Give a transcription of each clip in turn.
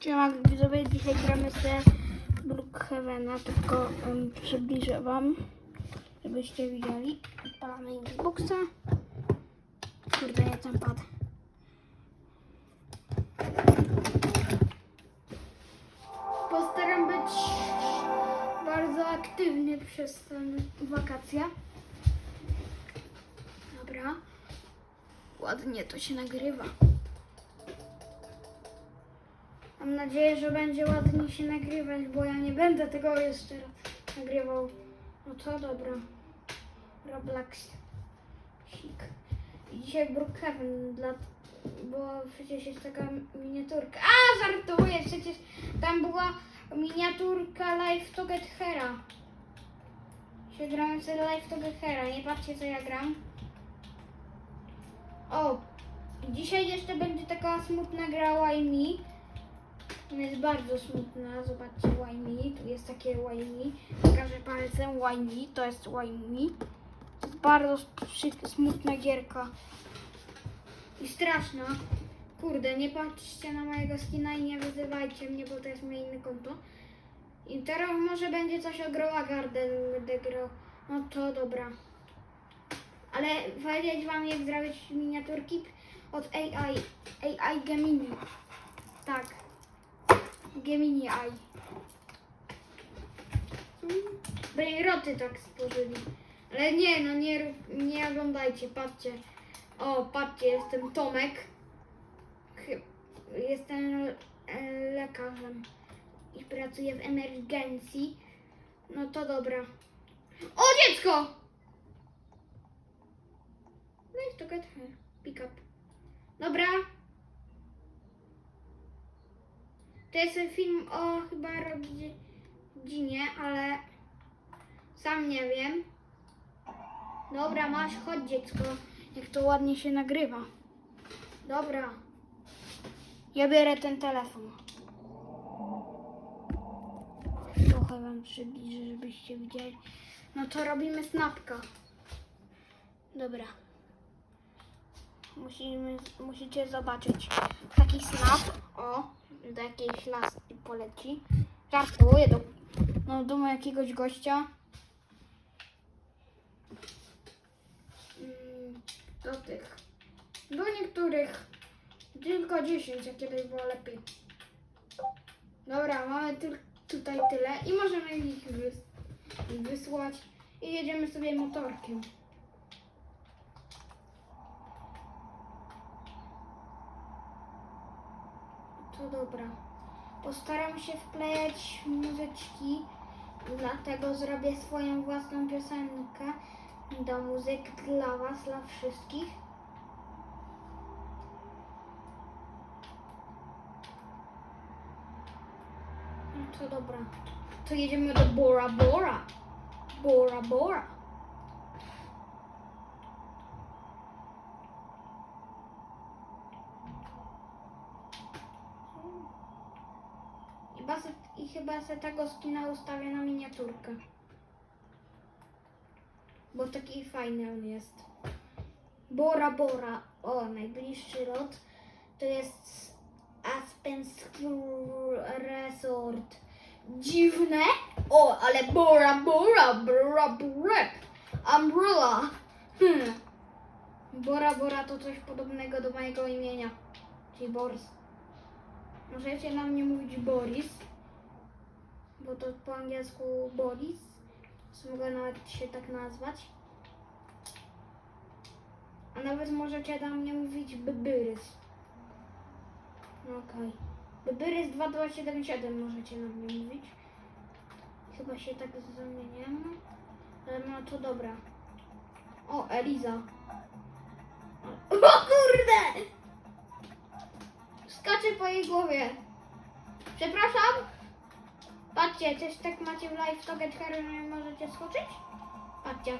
Siema widzowie, dzisiaj gramy sobie Brookhavena, tylko um, przybliżę wam, żebyście widzieli. Odpalamy Xboxa. Kurde, nie ten pad. Postaram być bardzo aktywny przez tę wakacje. Dobra. Ładnie to się nagrywa. Mam nadzieję, że będzie ładnie się nagrywać, bo ja nie będę tego jeszcze nagrywał. No to dobra. Roblox. Sik. I dzisiaj Brookhaven, dla, bo przecież jest taka miniaturka. A, żartuję, przecież tam była miniaturka Live to Get Hera. Się gramy sobie Live to Get Hera, nie patrzcie co ja gram. O, dzisiaj jeszcze będzie taka smutna gra Why Me. Ona jest bardzo smutna, zobaczcie Why Me, tu jest takie Why Me. Pokażę palcem Why Me, to jest Why Me. To jest bardzo smutna gierka. I straszna. Kurde, nie patrzcie na mojego skina i nie wyzywajcie mnie, bo to jest moje inne konto. I teraz może będzie coś o Growa Garden. No to dobra. Ale powiedzieć wam jak zrobić miniaturki od AI. AI Gemini. Tak. Gemini AI. Brainroty tak stworzyli. Ale nie, no nie, nie oglądajcie, patrzcie. O, patrzcie, jestem Tomek. Jestem e, lekarzem i pracuję w emergencji. No to dobra. O, dziecko! Nice to get her. Pick up. Dobra. To jest film o chyba rodzinie, ale sam nie wiem. Dobra, masz, chodź dziecko. Jak to ładnie się nagrywa. Dobra. Ja biorę ten telefon. Trochę wam przybliżę, żebyście widzieli. No to robimy snapka. Dobra. Musimy, musicie zobaczyć taki snap. O, do jakiejś laski poleci. Żartuję do, no, do jakiegoś gościa. Mm, Do tych. Do niektórych. Tylko 10, a kiedyś było lepiej. Dobra, mamy tyl- tutaj tyle i możemy ich wys- wysłać i jedziemy sobie motorkiem. Dobra. Postaram się wklejać muzyczki, dlatego zrobię swoją własną piosenkę do muzyk dla Was, dla wszystkich. No to dobra. To jedziemy do Bora Bora. Bora Bora. Chyba se, I chyba se tego skina ustawię na miniaturkę. Bo taki fajny on jest. Bora Bora. O, najbliższy lot to jest Aspenski Resort. Dziwne? O, ale Bora Bora, Bora Bora, Umbrella. Hmm. Bora Bora to coś podobnego do mojego imienia, czyli Boris. Możecie na mnie mówić Boris, bo to po angielsku Boris. Mogę nawet się tak nazwać. A nawet możecie na mnie mówić Bybyrys. No Okej. Bybyrys 2277 możecie na mnie mówić. Chyba się tak zamieniam. Ale no to dobra. O, Eliza. O kurde! Skaczę po jej głowie. Przepraszam? Patrzcie, też tak macie w live to get hero, że możecie skoczyć? Patrzcie.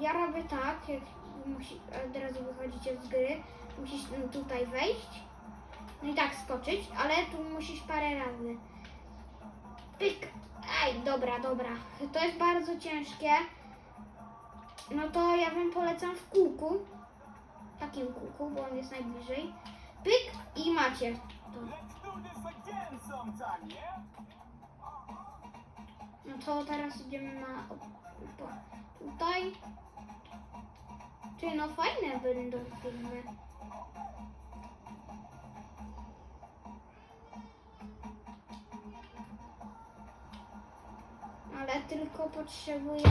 Ja robię tak, jak musi, od razu wychodzicie z gry, musisz tutaj wejść, no i tak skoczyć, ale tu musisz parę razy. Pyk. Ej, dobra, dobra. To jest bardzo ciężkie. No to ja wam polecam w kółku. Takim kółku, bo on jest najbliżej. pyk i macie to. No to teraz idziemy na tutaj. Czyli no fajne będą filmy. Ale tylko potrzebuję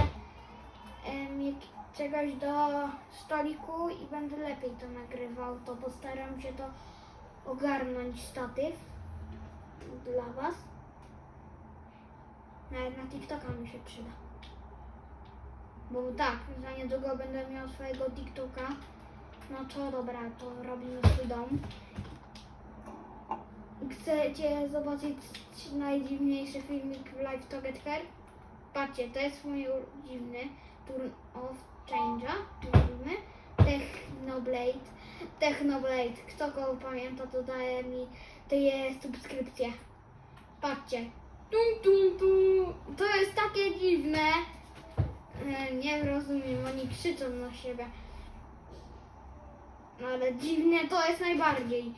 jak- czegoś do stoliku i będę lepiej to nagrywał. To postaram się to ogarnąć statyw dla Was. Nawet na TikToka mi się przyda. Bo tak, za niedługo będę miał swojego TikToka. No to dobra, to robimy swój dom. Chcecie zobaczyć najdziwniejszy filmik w Live to Get Her? Patrzcie, to jest mój dziwny Turn of Change'a, mówimy. Technoblade. Technoblade. Kto go pamięta, to daje mi te subskrypcje. Patrzcie. Tum, tum, tum. To jest takie dziwne. E, Nie rozumiem, oni krzyczą na siebie. Ale dziwne to jest najbardziej.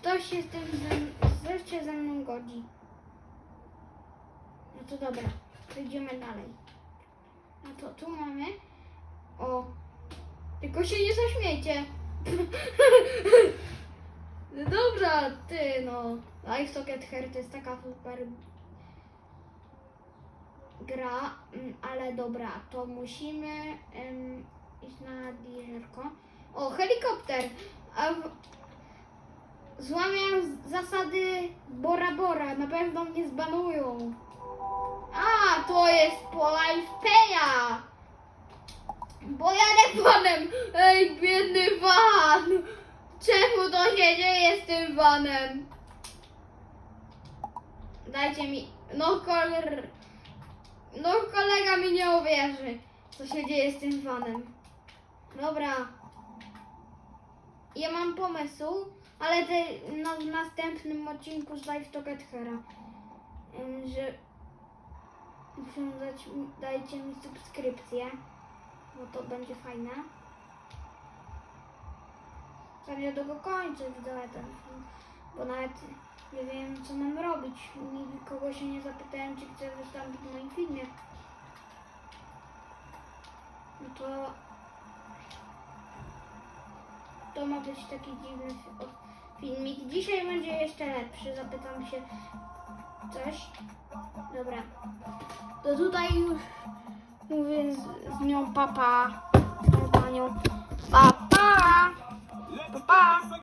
Ktoś się z tym ze, się ze mną godzi. No to dobra, to idziemy dalej. No to tu mamy. O. Tylko się nie zaśmiejcie. Dobra, ty no. Life Socket Hair to jest taka super gra, mm, ale dobra, to musimy em, iść na diżerko. O, helikopter! A w... Złamię zasady Bora Bora, na pewno mnie zbanują. A, to jest po LifePaya! Bo jadę vanem! Ej, biedny van! Czemu to się dzieje z tym vanem? Dajcie mi... No, kolor... No kolega mi nie uwierzy, co się dzieje z tym vanem. Dobra. Ja mam pomysł, ale te, no, w następnym odcinku z Live to Hera, że dać, dajcie mi subskrypcję, bo to będzie fajne. Za niedługo kończę widzowie ten film, bo nawet nie wiem co mam robić. Nikogo się nie zapytałem, czy chce wystąpić w moim filmie. No to... To ma być taki dziwny filmik. Dzisiaj będzie jeszcze lepszy, zapytam się coś. Dobra. To tutaj już mówię z, z nią papa. Z tą panią. Papa! Let's Pa.